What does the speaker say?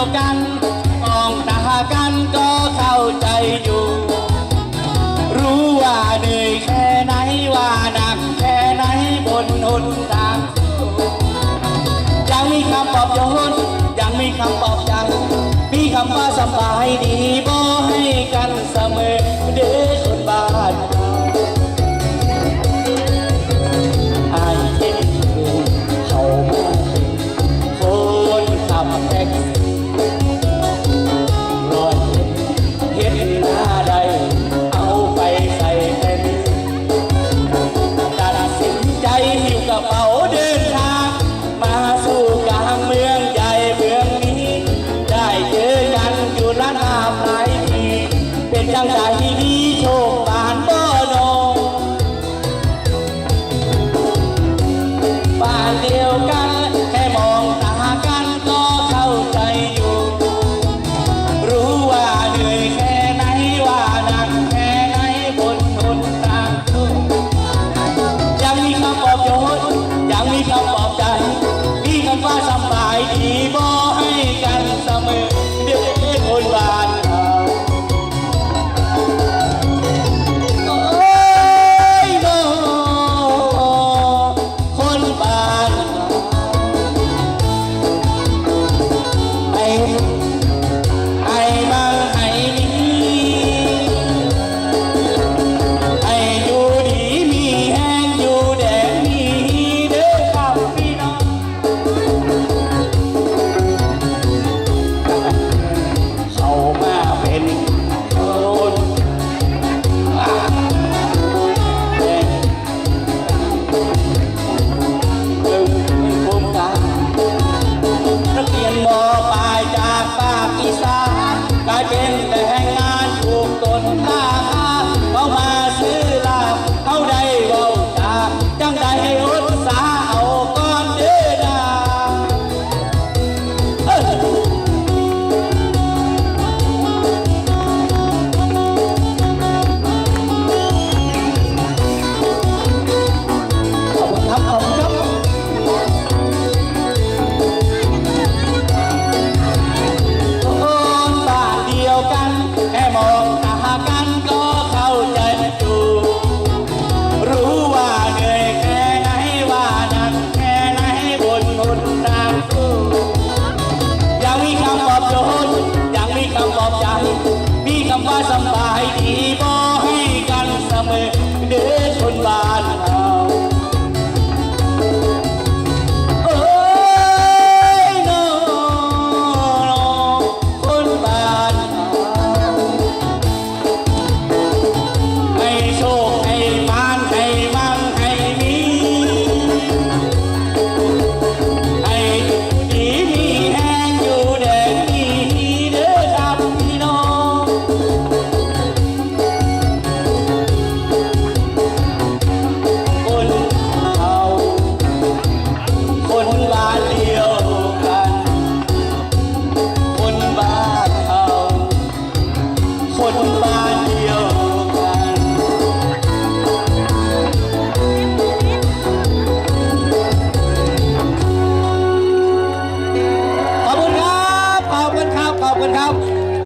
ยวกันมองตากันก็เข้าใจอยู่ รู้ว่าเหนื่อยแค่ไหนว่าหนักแค่ไหนบนหนทางยังมีคำปลอบโยนยังมีคำปลอบยังมีคำว่าสบายดีบอให้กันส จังใจดีโชคบานบ่นองบ้านเดียวกัน